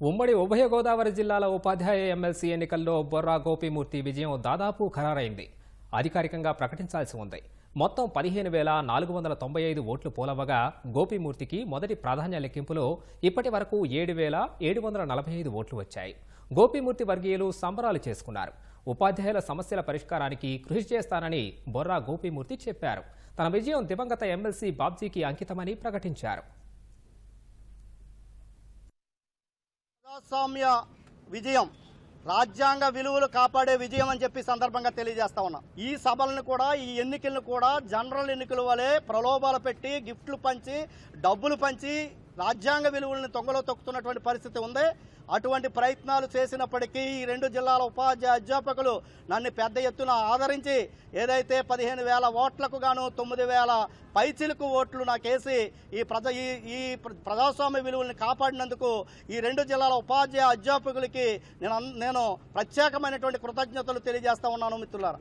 ఉమ్మడి ఉభయ గోదావరి జిల్లాల ఉపాధ్యాయ ఎమ్మెల్సీ ఎన్నికల్లో బొర్రా గోపిమూర్తి విజయం దాదాపు ఖరారైంది. అధికారికంగా ప్రకటించాల్సి ఉంది. మొత్తం పదిహేను వేల నాలుగు వందల తొంభై ఐదు ఓట్లు పోలవగా గోపిమూర్తికి మొదటి ప్రాధాన్య లెక్కింపులో ఇప్పటి వరకు ఏడు వేల ఏడు వందల నలభై ఐదు ఓట్లు వచ్చాయి. గోపిమూర్తి వర్గీయులు సంబరాలు చేసుకున్నారు. ఉపాధ్యాయుల సమస్యల పరిష్కారానికి కృషి చేస్తానని బొర్రా గోపిమూర్తి చెప్పారు. తన విజయం దివంగత ఎమ్మెల్సీ బాబ్జీకి అంకితమని ప్రకటించారు. ప్రజాస్వామ్య విజయం రాజ్యాంగ విలువలు కాపాడే విజయం అని చెప్పి సందర్భంగా తెలియజేస్తా ఉన్నా. ఈ సభలను కూడా ఈ ఎన్నికలను కూడా జనరల్ ఎన్నికల వలె ప్రలోభాలు పెట్టి గిఫ్ట్లు పంచి డబ్బులు పంచి రాజ్యాంగ విలువలను తొంగలో తొక్కుతున్నటువంటి పరిస్థితి ఉంది. అటువంటి ప్రయత్నాలు చేసినప్పటికీ ఈ రెండు జిల్లాల ఉపాధ్యాయ అధ్యాపకులు నన్ను పెద్ద ఎత్తున ఆదరించి ఏదైతే పదిహేను వేల ఓట్లకు గాను తొమ్మిది వేల పైచిలకు ఓట్లు నాకేసి ఈ ప్రజ ఈ ఈ ప్ర- ప్రజాస్వామ్య విలువల్ని కాపాడినందుకు ఈ రెండు జిల్లాల ఉపాధ్యాయ అధ్యాపకులకి నేను అన్- నేను ప్రత్యేకమైనటువంటి కృతజ్ఞతలు తెలియజేస్తా ఉన్నాను మిత్రులారా.